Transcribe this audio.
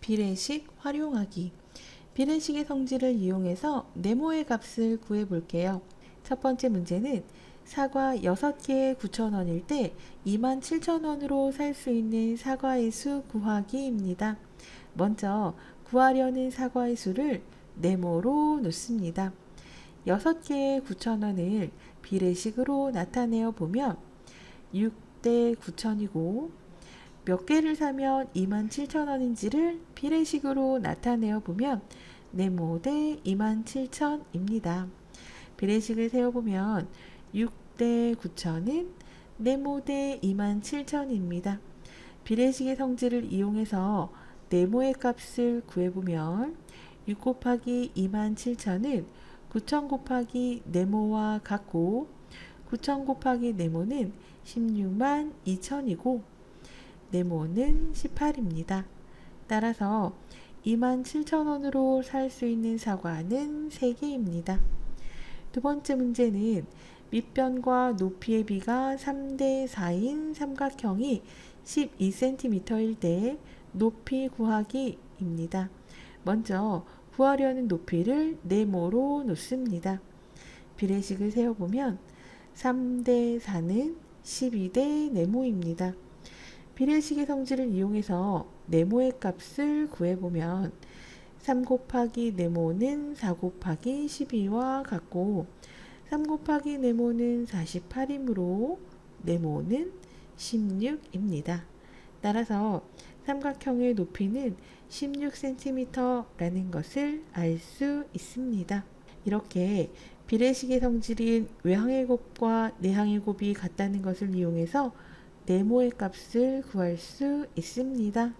비례식 활용하기. 비례식의 성질을 이용해서 네모의 값을 구해 볼게요. 첫 번째 문제는 사과 6개에 9,000원일 때 27,000원으로 살 수 있는 사과의 수 구하기입니다. 먼저 구하려는 사과의 수를 네모로 놓습니다. 6개의 9,000원을 비례식으로 나타내어 보면 6대 9,000이고 몇 개를 사면 27,000원인지를 비례식으로 나타내어 보면 네모 대 27,000입니다. 비례식을 세워보면 6대 9,000은 네모 대 27,000입니다. 비례식의 성질을 이용해서 네모의 값을 구해보면 6 곱하기 27,000은 9,000 곱하기 네모와 같고 9,000 곱하기 네모는 16만 2천이고 네모는 18입니다. 따라서 27,000원으로 살 수 있는 사과는 3개입니다. 두 번째 문제는 밑변과 높이의 비가 3대 4인 삼각형이 12cm일 때 높이 구하기입니다. 먼저 구하려는 높이를 네모로 놓습니다. 비례식을 세워보면 3대 4는 12대 네모입니다. 비례식의 성질을 이용해서 네모의 값을 구해보면 3 곱하기 네모는 4 곱하기 12와 같고 3 곱하기 네모는 48이므로 네모는 16입니다. 따라서 삼각형의 높이는 16cm라는 것을 알 수 있습니다. 이렇게 비례식의 성질인 외항의 곱과 내항의 곱이 같다는 것을 이용해서 네모의 값을 구할 수 있습니다.